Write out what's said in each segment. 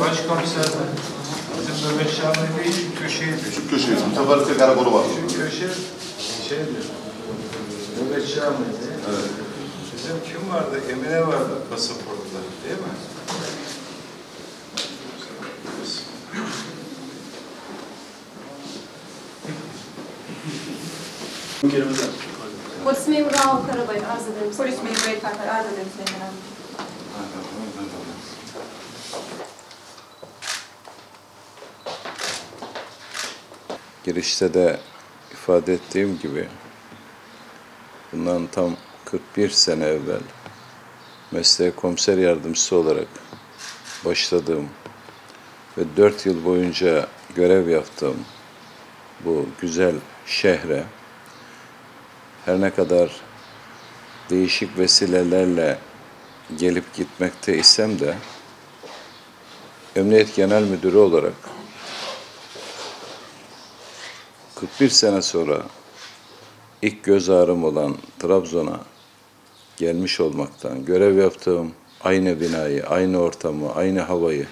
başkomiser bizim Mehmet Şahin Bey şu köşeydi. Şu köşeyi, müteferrite karakolu var. Şu köşe şeydi. Mehmet Şahin Evet. Bizim kim vardı? Emine vardı pasaportta değil mi? Polis memuru Raul Karabayır arz ederim. Polis memuru Ekber arz ederim girişte de ifade ettiğim gibi bundan tam 41 sene evvel mesleğe komiser yardımcısı olarak başladığım ve 4 yıl boyunca görev yaptığım bu güzel şehre her ne kadar değişik vesilelerle gelip gitmekte isem de Emniyet Genel Müdürü olarak 41 sene sonra ilk göz ağrım olan Trabzon'a gelmiş olmaktan, görev yaptığım aynı binayı, aynı ortamı, aynı havayı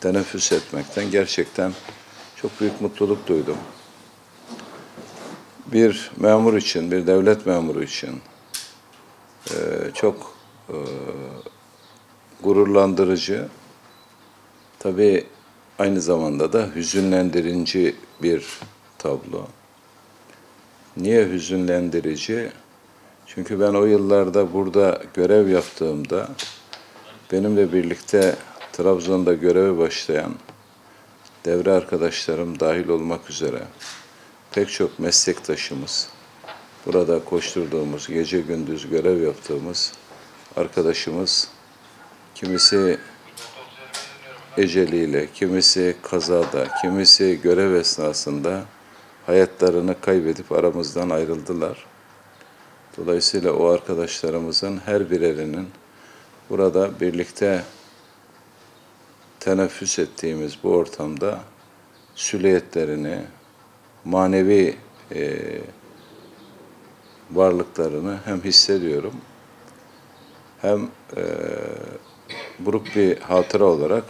teneffüs etmekten gerçekten çok büyük mutluluk duydum. Bir memur için, bir devlet memuru için eee, çok eee, gururlandırıcı, tabii aynı zamanda da hüzünlendirici bir tablo. Niye hüzünlendirici? Çünkü ben o yıllarda burada görev yaptığımda benimle birlikte Trabzon'da göreve başlayan devre arkadaşlarım dahil olmak üzere pek çok meslektaşımız, burada koşturduğumuz, gece gündüz görev yaptığımız arkadaşımız, kimisi eceliyle, kimisi kazada, kimisi görev esnasında hayatlarını kaybedip aramızdan ayrıldılar. Dolayısıyla o arkadaşlarımızın her birerinin burada birlikte teneffüs ettiğimiz bu ortamda süliyetlerini, manevi e, varlıklarını hem hissediyorum hem e, buruk bir hatıra olarak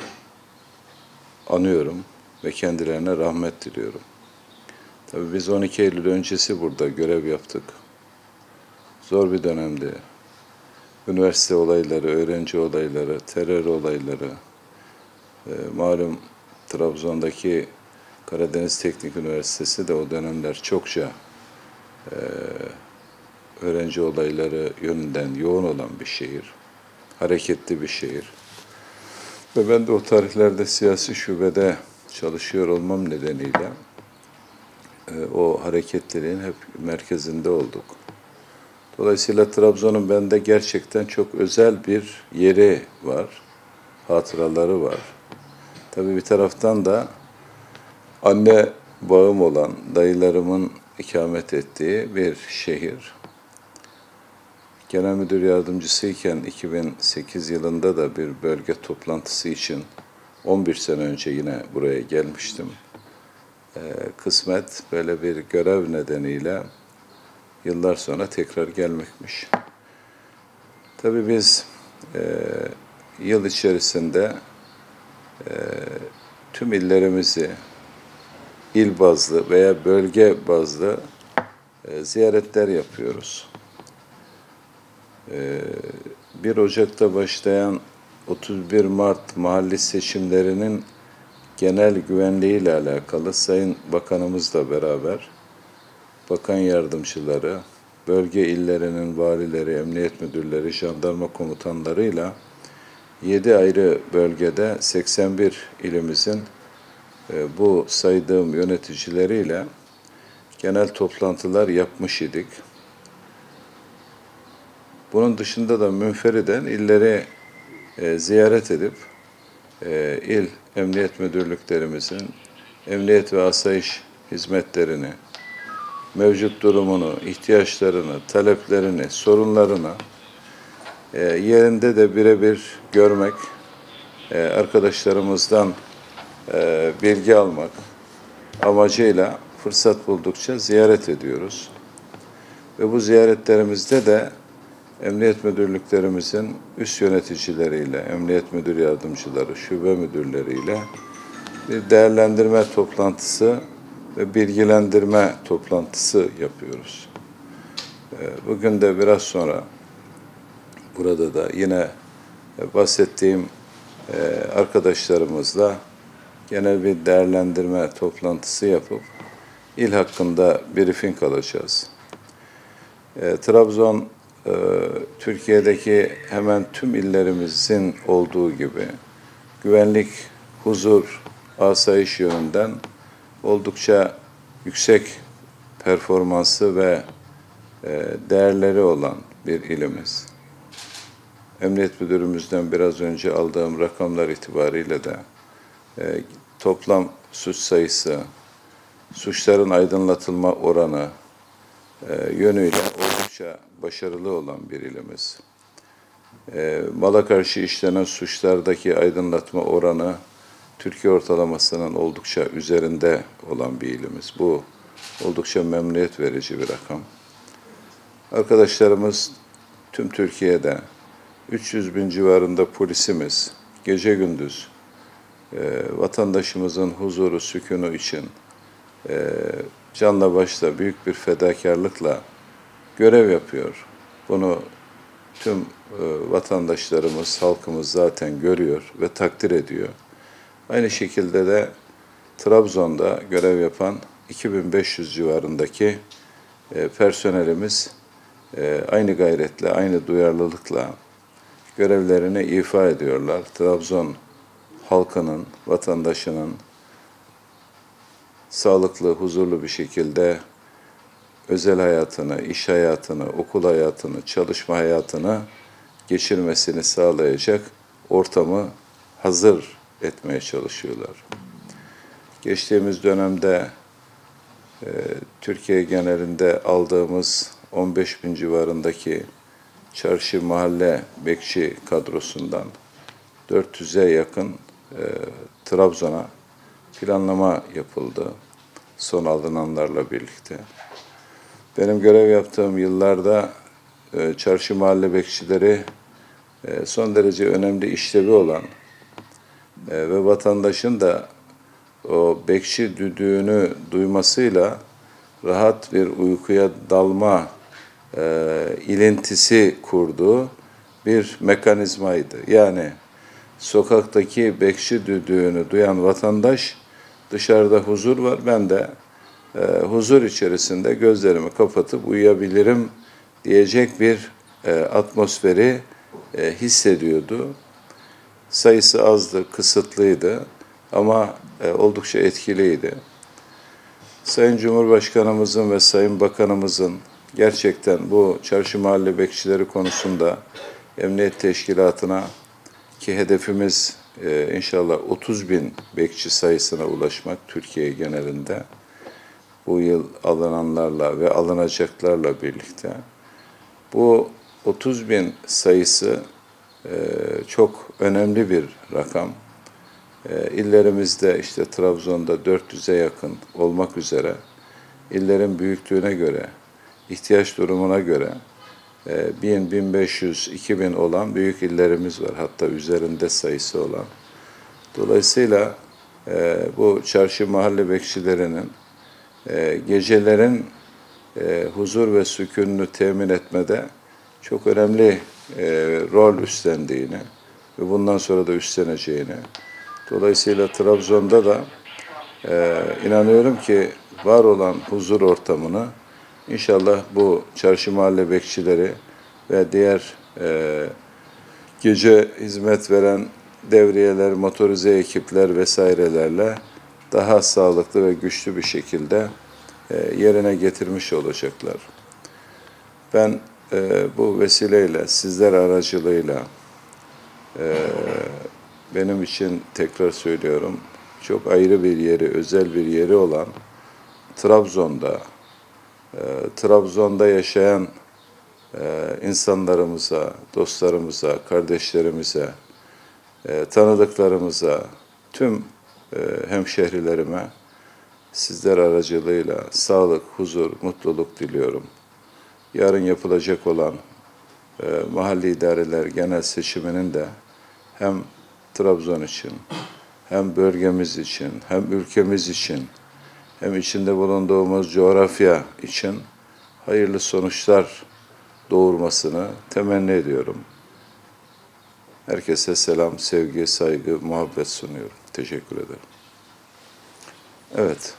anıyorum ve kendilerine rahmet diliyorum. Tabii biz 12 Eylül öncesi burada görev yaptık. Zor bir dönemdi. Üniversite olayları, öğrenci olayları, terör olayları, e, malum Trabzon'daki Karadeniz Teknik Üniversitesi de o dönemler çokça e, öğrenci olayları yönünden yoğun olan bir şehir, hareketli bir şehir. Ve ben de o tarihlerde siyasi şubede çalışıyor olmam nedeniyle o hareketliliğin hep merkezinde olduk. Dolayısıyla Trabzon'un bende gerçekten çok özel bir yeri var, hatıraları var. Tabii bir taraftan da anne bağım olan dayılarımın ikamet ettiği bir şehir. Genel Müdür Yardımcısıyken 2008 yılında da bir bölge toplantısı için 11 sene önce yine buraya gelmiştim. Ee, kısmet böyle bir görev nedeniyle yıllar sonra tekrar gelmekmiş. Tabii biz e, yıl içerisinde e, tüm illerimizi il bazlı veya bölge bazlı e, ziyaretler yapıyoruz. E, 1 Ocak'ta başlayan 31 Mart mahalli seçimlerinin genel güvenliği ile alakalı Sayın Bakanımızla beraber bakan yardımcıları, bölge illerinin valileri, emniyet müdürleri, jandarma komutanlarıyla 7 ayrı bölgede 81 ilimizin e, bu saydığım yöneticileriyle genel toplantılar yapmış idik. Bunun dışında da münferiden illeri e, ziyaret edip e, il emniyet müdürlüklerimizin emniyet ve asayiş hizmetlerini, mevcut durumunu, ihtiyaçlarını, taleplerini, sorunlarını e, yerinde de birebir görmek, e, arkadaşlarımızdan bilgi almak amacıyla fırsat buldukça ziyaret ediyoruz. Ve bu ziyaretlerimizde de emniyet müdürlüklerimizin üst yöneticileriyle, emniyet müdür yardımcıları, şube müdürleriyle bir değerlendirme toplantısı ve bilgilendirme toplantısı yapıyoruz. Ee, Bugün de biraz sonra burada da yine e, bahsettiğim e, arkadaşlarımızla genel bir değerlendirme toplantısı yapıp il hakkında briefing alacağız. E, Trabzon Türkiye'deki hemen tüm illerimizin olduğu gibi güvenlik, huzur, asayiş yönünden oldukça yüksek performansı ve e, değerleri olan bir ilimiz. Emniyet Müdürümüzden biraz önce aldığım rakamlar itibariyle de e, toplam suç sayısı, suçların aydınlatılma oranı e, yönüyle oldukça başarılı olan bir ilimiz. E, mala karşı işlenen suçlardaki aydınlatma oranı Türkiye ortalamasının oldukça üzerinde olan bir ilimiz. Bu oldukça memnuniyet verici bir rakam. Arkadaşlarımız tüm Türkiye'de 300 bin civarında polisimiz gece gündüz e, vatandaşımızın huzuru, sükunu için e, canla başla büyük bir fedakarlıkla görev yapıyor. Bunu tüm e, vatandaşlarımız, halkımız zaten görüyor ve takdir ediyor. Aynı şekilde de Trabzon'da görev yapan 2500 civarındaki e, personelimiz e, aynı gayretle, aynı duyarlılıkla görevlerini ifa ediyorlar. Trabzon halkının, vatandaşının sağlıklı, huzurlu bir şekilde özel hayatını, iş hayatını, okul hayatını, çalışma hayatını geçirmesini sağlayacak ortamı hazır etmeye çalışıyorlar. Geçtiğimiz dönemde e, Türkiye genelinde aldığımız 15 bin civarındaki çarşı mahalle bekçi kadrosundan 400'e yakın e, Trabzon'a planlama yapıldı son alınanlarla birlikte. Benim görev yaptığım yıllarda e, çarşı mahalle bekçileri e, son derece önemli işlevi olan e, ve vatandaşın da o bekçi düdüğünü duymasıyla rahat bir uykuya dalma ilintisi kurduğu bir mekanizmaydı. Yani sokaktaki bekçi düdüğünü duyan vatandaş dışarıda huzur var. Ben de e, huzur içerisinde gözlerimi kapatıp uyuyabilirim diyecek bir e, atmosferi e, hissediyordu. Sayısı azdı, kısıtlıydı ama e, oldukça etkiliydi. Sayın Cumhurbaşkanımızın ve Sayın Bakanımızın gerçekten bu çarşı mahalle bekçileri konusunda emniyet teşkilatına ki hedefimiz e, inşallah 30 bin bekçi sayısına ulaşmak Türkiye genelinde bu yıl alınanlarla ve alınacaklarla birlikte. Bu 30 bin sayısı e, çok önemli bir rakam. E, illerimizde işte Trabzon'da 400'e yakın olmak üzere illerin büyüklüğüne göre, ihtiyaç durumuna göre 1000, 1500, 2000 olan büyük illerimiz var. Hatta üzerinde sayısı olan. Dolayısıyla e, bu çarşı mahalle bekçilerinin e, gecelerin e, huzur ve sükununu temin etmede çok önemli e, rol üstlendiğini ve bundan sonra da üstleneceğini. Dolayısıyla Trabzon'da da e, inanıyorum ki var olan huzur ortamını inşallah bu çarşı mahalle bekçileri ve diğer gece hizmet veren devriyeler, motorize ekipler vesairelerle daha sağlıklı ve güçlü bir şekilde e, yerine getirmiş olacaklar. Ben e, bu vesileyle, sizler aracılığıyla e, benim için tekrar söylüyorum, çok ayrı bir yeri, özel bir yeri olan Trabzon'da, Trabzon'da yaşayan insanlarımıza, dostlarımıza, kardeşlerimize, tanıdıklarımıza, tüm hemşehrilerime sizler aracılığıyla sağlık, huzur, mutluluk diliyorum. Yarın yapılacak olan e, mahalli idareler genel seçiminin de hem Trabzon için, hem bölgemiz için, hem ülkemiz için, hem içinde bulunduğumuz coğrafya için hayırlı sonuçlar doğurmasını temenni ediyorum. Herkese selam, sevgi, saygı, muhabbet sunuyorum. Teşekkür ederim. Evet.